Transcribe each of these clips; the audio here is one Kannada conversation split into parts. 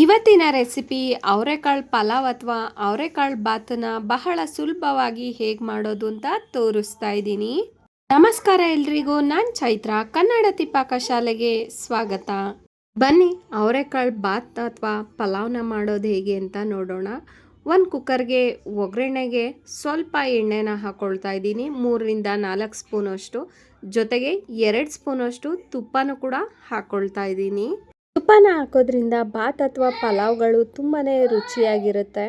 ಇವತ್ತಿನ ರೆಸಿಪಿ ಅವರೆಕಾಳು ಪಲಾವ್ ಅಥವಾ ಅವರೆಕಾಳು ಬಾತನ್ನ ಬಹಳ ಸುಲಭವಾಗಿ ಹೇಗೆ ಮಾಡೋದು ಅಂತ ತೋರಿಸ್ತಾ ಇದ್ದೀನಿ. ನಮಸ್ಕಾರ ಎಲ್ರಿಗೂ, ನಾನು ಚೈತ್ರ, ಕನ್ನಡ ತಿಪ್ಪಾಕ ಶಾಲೆಗೆ ಸ್ವಾಗತ. ಬನ್ನಿ, ಅವರೆಕಾಳು ಬಾತ್ ಅಥವಾ ಪಲಾವ್ನ ಮಾಡೋದು ಹೇಗೆ ಅಂತ ನೋಡೋಣ. ಒಂದು ಕುಕ್ಕರ್ಗೆ ಒಗ್ಗರಣೆಗೆ ಸ್ವಲ್ಪ ಎಣ್ಣೆನ ಹಾಕ್ಕೊಳ್ತಾ ಇದ್ದೀನಿ. ಮೂರರಿಂದ ನಾಲ್ಕು ಸ್ಪೂನಷ್ಟು ಜೊತೆಗೆ ಎರಡು ಸ್ಪೂನಷ್ಟು ತುಪ್ಪನೂ ಕೂಡ ಹಾಕ್ಕೊಳ್ತಾ ಇದ್ದೀನಿ. ತುಪ್ಪನ ಹಾಕೋದ್ರಿಂದ ಬಾತ್ ಅಥವಾ ಪಲಾವ್ಗಳು ತುಂಬಾ ರುಚಿಯಾಗಿರುತ್ತೆ.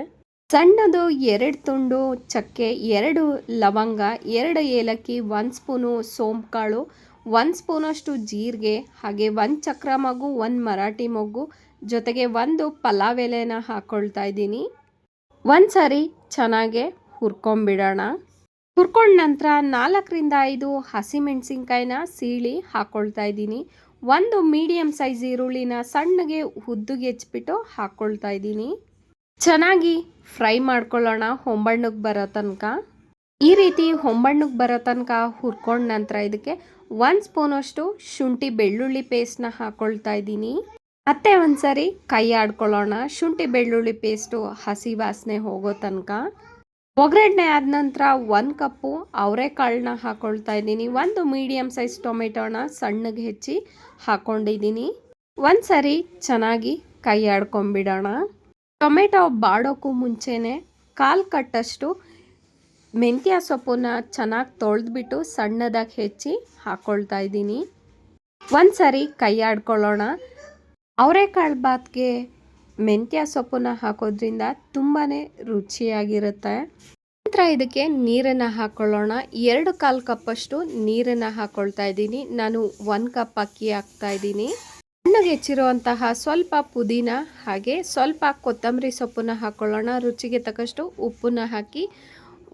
ಸಣ್ಣದು ಎರಡು ತುಂಡು ಚಕ್ಕೆ, ಎರಡು ಲವಂಗ, ಎರಡು ಏಲಕ್ಕಿ, ಒಂದು ಸ್ಪೂನು ಸೋಂಪುಕಾಳು, ಒಂದು ಸ್ಪೂನಷ್ಟು ಜೀರಿಗೆ, ಹಾಗೆ ಒಂದು ಚಕ್ರ ಮಗು, ಒಂದು ಮರಾಠಿ ಮೊಗ್ಗು ಜೊತೆಗೆ ಒಂದು ಪಲಾವ್ ಎಲೆನ ಹಾಕ್ಕೊಳ್ತಾ ಇದ್ದೀನಿ. ಒಂದು ಸಾರಿ ಚೆನ್ನಾಗೆ ಹುರ್ಕೊಂಬಿಡೋಣ. ಹುರ್ಕೊಂಡ ನಂತರ ನಾಲ್ಕರಿಂದ ಐದು ಹಸಿಮೆಣಸಿನ್ಕಾಯಿನ ಸೀಳಿ ಹಾಕ್ಕೊಳ್ತಾ ಇದ್ದೀನಿ. ಒಂದು ಮೀಡಿಯಮ್ ಸೈಜ್ ಈರುಳ್ಳಿನ ಸಣ್ಣಗೆ ಉದ್ದುಗೆ ಹೆಚ್ಚಿಬಿಟ್ಟು ಹಾಕ್ಕೊಳ್ತಾ ಇದ್ದೀನಿ. ಚೆನ್ನಾಗಿ ಫ್ರೈ ಮಾಡ್ಕೊಳ್ಳೋಣ ಹೊಂಬಣ್ಣಕ್ಕೆ ಬರೋ ತನಕ. ಈ ರೀತಿ ಹೊಂಬಣ್ಣಕ್ಕೆ ಬರೋ ತನಕ ಹುರ್ಕೊಂಡ ನಂತರ ಇದಕ್ಕೆ ಒಂದು ಸ್ಪೂನಷ್ಟು ಶುಂಠಿ ಬೆಳ್ಳುಳ್ಳಿ ಪೇಸ್ಟ್ನ ಹಾಕ್ಕೊಳ್ತಾ ಇದ್ದೀನಿ. ಮತ್ತೆ ಒಂದ್ಸರಿ ಕೈ ಆಡ್ಕೊಳ್ಳೋಣ. ಶುಂಠಿ ಬೆಳ್ಳುಳ್ಳಿ ಪೇಸ್ಟು ಹಸಿ ವಾಸನೆ ಹೋಗೋ ತನಕ. ಒಗ್ಗರಣೆ ಆದ ನಂತರ ಒಂದು ಕಪ್ಪು ಅವರೆಕಾಳನ್ನ ಹಾಕ್ಕೊಳ್ತಾ ಇದ್ದೀನಿ. ಒಂದು ಮೀಡಿಯಮ್ ಸೈಜ್ ಟೊಮೆಟೊನ ಸಣ್ಣಗೆ ಹೆಚ್ಚಿ ಹಾಕ್ಕೊಂಡಿದ್ದೀನಿ ಒಂದು ಸರಿ ಚೆನ್ನಾಗಿ ಕೈ ಆಡ್ಕೊಂಬಿಡೋಣ. ಟೊಮೆಟೊ ಬಾಡೋಕ್ಕೂ ಮುಂಚೆನೇ ಕಾಲು ಕಟ್ಟಷ್ಟು ಮೆಂತ್ಯ ಸೊಪ್ಪನ್ನ ಚೆನ್ನಾಗಿ ತೊಳೆದ್ಬಿಟ್ಟು ಸಣ್ಣದಾಗಿ ಹೆಚ್ಚಿ ಹಾಕ್ಕೊಳ್ತಾ ಇದ್ದೀನಿ. ಒಂದು ಸರಿ ಕೈ ಆಡ್ಕೊಳ್ಳೋಣ. ಅವರೆಕಾಳು ಬಾತ್ಗೆ ಮೆಂತ್ಯ ಸೊಪ್ಪನ್ನ ಹಾಕೋದ್ರಿಂದ ತುಂಬಾ ರುಚಿಯಾಗಿರುತ್ತೆ. ನಂತರ ಇದಕ್ಕೆ ನೀರನ್ನು ಹಾಕ್ಕೊಳ್ಳೋಣ ಎರಡು ಕಾಲು ಕಪ್ಪಷ್ಟು ನೀರನ್ನು ಹಾಕ್ಕೊಳ್ತಾ ಇದ್ದೀನಿ. ನಾನು ಒಂದು ಕಪ್ ಅಕ್ಕಿ ಹಾಕ್ತಾ ಇದ್ದೀನಿ. ಸಣ್ಣಗೆ ಹೆಚ್ಚಿರುವಂತಹ ಸ್ವಲ್ಪ ಪುದೀನ ಹಾಗೆ ಸ್ವಲ್ಪ ಕೊತ್ತಂಬರಿ ಸೊಪ್ಪನ್ನ ಹಾಕ್ಕೊಳ್ಳೋಣ ರುಚಿಗೆ ತಕ್ಕಷ್ಟು ಉಪ್ಪನ್ನ ಹಾಕಿ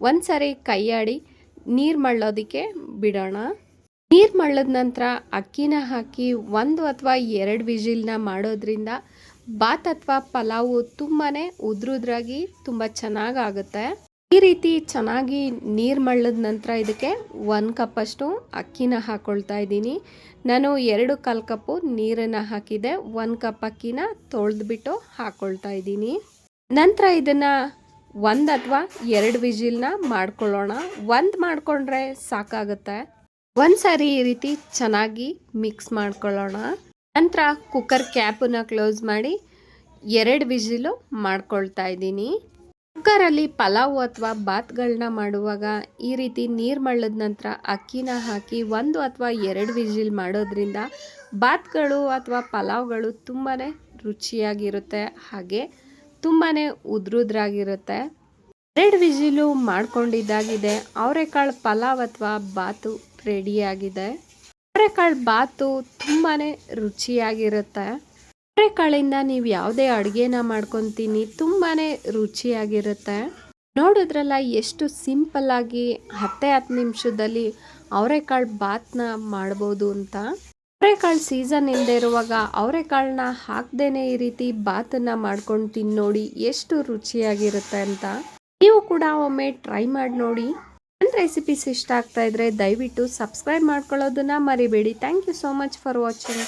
ಒಂದು ಸರಿ ಕೈಯಾಡಿ ನೀರು ಮಳ್ಳೋದಕ್ಕೆ ಬಿಡೋಣ. ನೀರು ಮಳ್ಳದ ನಂತರ ಅಕ್ಕಿನ ಹಾಕಿ ಒಂದು ಅಥವಾ ಎರಡು ವಿಜಿಲ್ನ ಮಾಡೋದ್ರಿಂದ ಬಾತ್ ಅಥವಾ ಪಲಾವು ತುಂಬಾ ಉದ್ರುದ್ರಾಗಿ ತುಂಬ ಚೆನ್ನಾಗಾಗುತ್ತೆ. ಈ ರೀತಿ ಚೆನ್ನಾಗಿ ನೀರು ಮಳ್ಳದ ನಂತರ ಇದಕ್ಕೆ ಒಂದು ಕಪ್ಪಷ್ಟು ಅಕ್ಕಿನ ಹಾಕ್ಕೊಳ್ತಾ ಇದ್ದೀನಿ. ನಾನು ಎರಡು ಕಾಲು ಕಪ್ಪು ನೀರನ್ನು ಹಾಕಿದೆ. ಒಂದು ಕಪ್ ಅಕ್ಕಿನ ತೊಳೆದ್ಬಿಟ್ಟು ಹಾಕ್ಕೊಳ್ತಾ ಇದ್ದೀನಿ. ನಂತರ ಇದನ್ನು ಒಂದು ಅಥವಾ ಎರಡು ವಿಜಿಲ್ನ ಮಾಡ್ಕೊಳ್ಳೋಣ. ಒಂದು ಮಾಡಿಕೊಂಡ್ರೆ ಸಾಕಾಗುತ್ತೆ. ಒಂದು ಸಾರಿ ಈ ರೀತಿ ಚೆನ್ನಾಗಿ ಮಿಕ್ಸ್ ಮಾಡ್ಕೊಳ್ಳೋಣ. ನಂತರ ಕುಕ್ಕರ್ ಕ್ಯಾಪನ್ನು ಕ್ಲೋಸ್ ಮಾಡಿ ಎರಡು ವಿಜಿಲು ಮಾಡ್ಕೊಳ್ತಾ ಇದ್ದೀನಿ. ಕುಕ್ಕರಲ್ಲಿ ಪಲಾವು ಅಥವಾ ಬಾತ್ಗಳನ್ನ ಮಾಡುವಾಗ ಈ ರೀತಿ ನೀರು ಮಳ್ಳದ ನಂತರ ಅಕ್ಕಿನ ಹಾಕಿ ಒಂದು ಅಥವಾ ಎರಡು ವಿಜಿಲ್ ಮಾಡೋದ್ರಿಂದ ಬಾತ್ಗಳು ಅಥವಾ ಪಲಾವ್ಗಳು ತುಂಬಾ ರುಚಿಯಾಗಿರುತ್ತೆ. ಹಾಗೆ ತುಂಬಾ ಉದ್ರುದ್ರಾಗಿರುತ್ತೆ. ಎರಡು ವಿಜಿಲು ಮಾಡ್ಕೊಂಡಿದ್ದಾಗಿದೆ. ಅವರೆಕಾಳು ಪಲಾವ್ ಅಥವಾ ಬಾತು ರೆಡಿಯಾಗಿದೆ ಅವರೆಕಾಳು ಬಾತು ತುಂಬಾ ರುಚಿಯಾಗಿರುತ್ತೆ. ಅವರೆಕಾಳಿಂದ ನೀವು ಯಾವುದೇ ಅಡುಗೆನ ಮಾಡ್ಕೊತೀನಿ ತುಂಬಾ ರುಚಿಯಾಗಿರುತ್ತೆ. ನೋಡಿದ್ರಲ್ಲ ಎಷ್ಟು ಸಿಂಪಲ್ಲಾಗಿ ಹತ್ತೇ ಹತ್ತು ನಿಮಿಷದಲ್ಲಿ ಅವರೆಕಾಳು ಬಾತ್ನ ಮಾಡ್ಬೋದು ಅಂತ. ಅವರೆಕಾಳು ಸೀಸನ್ ಇಲ್ಲದೆ ಇರುವಾಗ ಅವರೆಕಾಳನ್ನ ಹಾಕ್ದೇನೆ ಈ ರೀತಿ ಬಾತನ್ನು ಮಾಡ್ಕೊಂಡು ತಿನ್ನೋಡಿ ನೋಡಿ ಎಷ್ಟು ರುಚಿಯಾಗಿರುತ್ತೆ ಅಂತ. ನೀವು ಕೂಡ ಒಮ್ಮೆ ಟ್ರೈ ಮಾಡಿ ನೋಡಿ. ನನ್ನ ರೆಸಿಪೀಸ್ ಇಷ್ಟ ಆಗ್ತಾ ಇದ್ರೆ ದಯವಿಟ್ಟು ಸಬ್ಸ್ಕ್ರೈಬ್ ಮಾಡ್ಕೊಳ್ಳೋದನ್ನ ಮರಿಬೇಡಿ. Thank you so much for watching